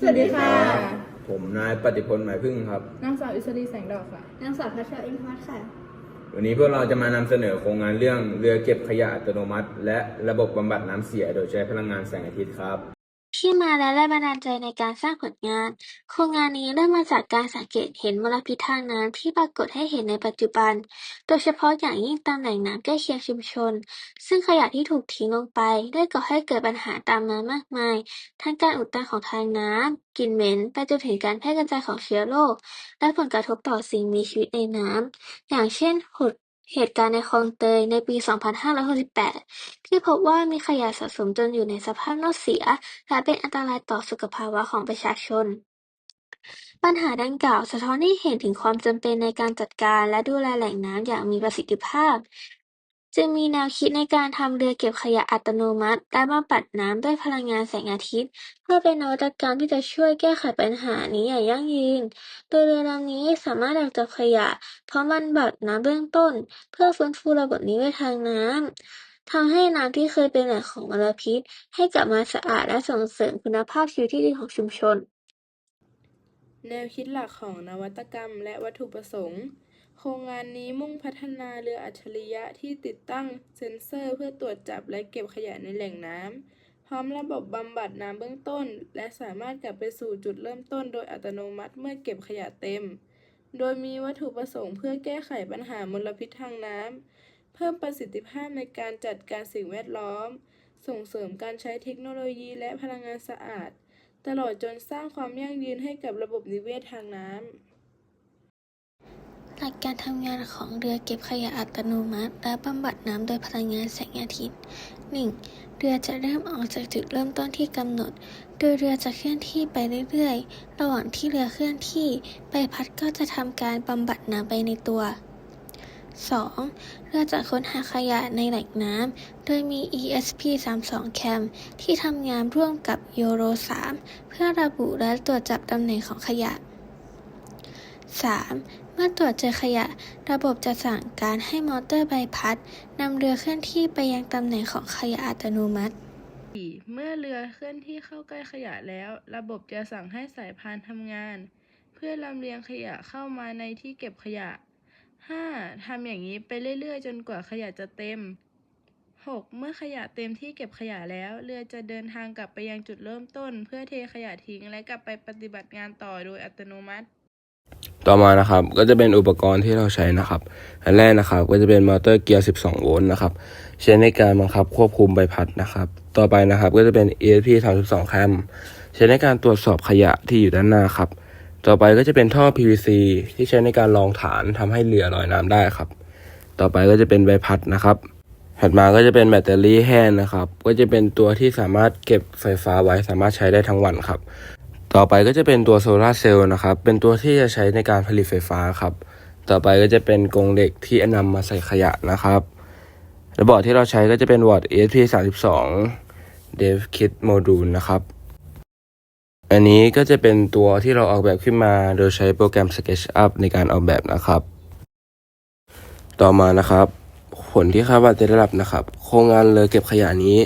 สวัสดีค่ะ ผมนายปฏิพลหมายพึ่งครับ นางสาวอิสรีแสงดอกค่ะ นางสาวพัชรอินทวัฒน์ค่ะ วันนี้พวกเราจะมานำเสนอโครงงานเรื่องเรือเก็บขยะอัตโนมัติ และระบบบำบัดน้ำเสียโดยใช้พลังงานแสงอาทิตย์ครับ ที่มาและแรงบันดาลใจในการสร้างผลงาน โครงงานนี้เริ่มมาจากการสังเกตเห็นมลพิษทางน้ำที่ปรากฏให้เห็นในปัจจุบัน โดยเฉพาะอย่างยิ่งตามแหล่งน้ำใกล้เคียงชุมชน ซึ่งขยะที่ถูกทิ้งลงไป ได้ก่อให้เกิดปัญหาตามมามากมาย ทั้งการอุดตันของทางน้ำกลิ่นเหม็น ไปจนถึงการแพร่กระจายของเชื้อโรค และผลกระทบต่อสิ่งมีชีวิตในน้ำ อย่างเช่น หด เหตุการณ์ในคลองเตย ในปี 2568 ที่พบว่ามีขยะสะสมจนอยู่ในสภาพเน่าเสีย และเป็นอันตรายต่อสุขภาวะของประชาชน ปัญหาดังกล่าวสะท้อนให้เห็นถึงความจำเป็นในการจัดการและดูแลแหล่งน้ำอย่างมีประสิทธิภาพ จึงมีแนวคิดในการทำเรือเก็บขยะอัตโนมัติ และบำบัดน้ำด้วยพลังงานแสงอาทิตย์ เพื่อเป็นนวัตกรรมที่จะช่วยแก้ไขปัญหานี้อย่างยั่งยืน โดยเรือลำนี้สามารถดักจับขยะ เพร้อมบำบัดน้ำเบื้องต้น เพื่อฟื้นฟูระบบนิเวศทางน้ำทำให้น้ำที่เคยเป็นแหล่งของมลพิษ ให้กลับมาสะอาดและส่งเสริมคุณภาพชีวิตที่ดีของชุมชน แนวคิดหลักของนวัตกรรมและวัตถุประสงค์ โครงงานนี้มุ่งพัฒนาเรืออัจฉริยะที่ติดตั้งเซ็นเซอร์เพื่อตรวจจับและเก็บขยะในแหล่งน้ำ พร้อมระบบบำบัดน้ำเบื้องต้น และสามารถกลับไปสู่จุดเริ่มต้นโดยอัตโนมัติเมื่อเก็บขยะเต็ม โดยมีวัตถุประสงค์เพื่อแก้ไขปัญหามลพิษทางน้ำ เพิ่มประสิทธิภาพในการจัดการสิ่งแวดล้อม ส่งเสริมการใช้เทคโนโลยีและพลังงานสะอาด ตลอดจนสร้างความยั่งยืนให้กับระบบนิเวศทางน้ำ หลักการทำงานของเรือเก็บขยะอัตโนมัติ และบำบัดน้ำโดยพลังงานแสงอาทิตย์ 1. เรือจะเริ่มออกจากจุดเริ่มต้นที่กำหนด โดยเรือจะเคลื่อนที่ไปเรื่อยๆ ระหว่างที่เรือเคลื่อนที่ใบพัดก็จะทำการบำบัดน้ำไปในตัว 2. เรือจะค้นหาขยะในแหล่งน้ำ โดยมี ESP32 cam ที่ทำงานร่วมกับ Euro 3 เพื่อระบุและตรวจจับตำแหน่งของขยะ 3. เมื่อตรวจเจอขยะ ระบบจะสั่งการให้มอเตอร์ใบพัดนำเรือเคลื่อนที่ไปยังตำแหน่งของขยะอัตโนมัติ 4. เมื่อเรือเคลื่อนที่เข้าใกล้ขยะแล้ว ระบบจะสั่งให้สายพานทำงาน เพื่อลำเลียงขยะเข้ามาในที่เก็บขยะ 5. ทำอย่างนี้ไปเรื่อยๆ จนกว่าขยะจะเต็ม 6. เมื่อขยะเต็มที่เก็บขยะแล้ว เรือจะเดินทางกลับไปยังจุดเริ่มต้น เพื่อเทขยะทิ้งและกลับไปปฏิบัติงานต่อโดยอัตโนมัติ ต่อมานะครับก็จะเป็นอุปกรณ์ที่เราใช้นะครับ อันแรกนะครับก็จะเป็นมอเตอร์เกียร์ 12 โวลต์นะครับใช้ในการบังคับควบคุมใบพัดนะครับ ต่อไปนะครับก็จะเป็น ESP 32 แคมใช้ในการตรวจสอบขยะที่อยู่ด้านหน้าครับ ต่อไปก็จะเป็นท่อ PVC ที่ใช้ในการรองฐานทำให้เรือลอยน้ำได้ครับ ต่อไปก็จะเป็นใบพัดนะครับ ถัดมาก็จะเป็นแบตเตอรี่แห้งนะครับ ก็จะเป็นตัวที่สามารถเก็บไฟฟ้าไว้สามารถใช้ได้ทั้งวันครับ ต่อไปก็จะเป็นตัวโซลาร์เซลล์นะครับ เป็นตัวที่จะใช้ในการผลิตไฟฟ้าครับ ต่อไปก็จะเป็นกรงเหล็กที่นำมาใส่ขยะนะครับระบบที่เราใช้ก็จะเป็นวอร์ด ESP 32 Dev Kit Module นะครับ อันนี้ก็จะเป็นตัวที่เราออกแบบขึ้นมาโดยใช้โปรแกรม SketchUp ในการออกแบบนะครับ ต่อมานะครับ ผลที่คาดว่าจะได้รับนะครับ โครงงานเรือเก็บขยะนี้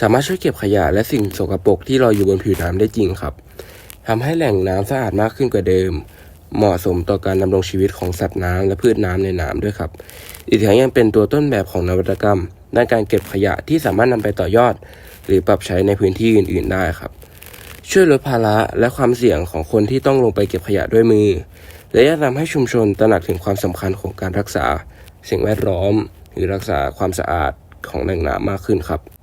สามารถช่วยเก็บขยะและสิ่งสกปรกที่ลอยอยู่บนผิวน้ำได้จริงครับ ทำให้แหล่งน้ำสะอาดมากขึ้นกว่าเดิม เหมาะสมต่อการดำรงชีวิตของสัตว์น้ำและพืชน้ำในน้ำด้วยครับ อีกทั้งยังเป็นตัวต้นแบบของนวัตกรรมด้านการเก็บขยะที่สามารถนำไปต่อยอด หรือปรับใช้ในพื้นที่อื่น ๆ ได้ครับ ช่วยลดภาระและความเสี่ยงของคนที่ต้องลงไปเก็บขยะด้วยมือ และยังทำให้ชุมชนตระหนักถึงความสำคัญของการรักษา สิ่งแวดล้อม หรือรักษาความสะอาดของแหล่งน้ำมากขึ้นครับ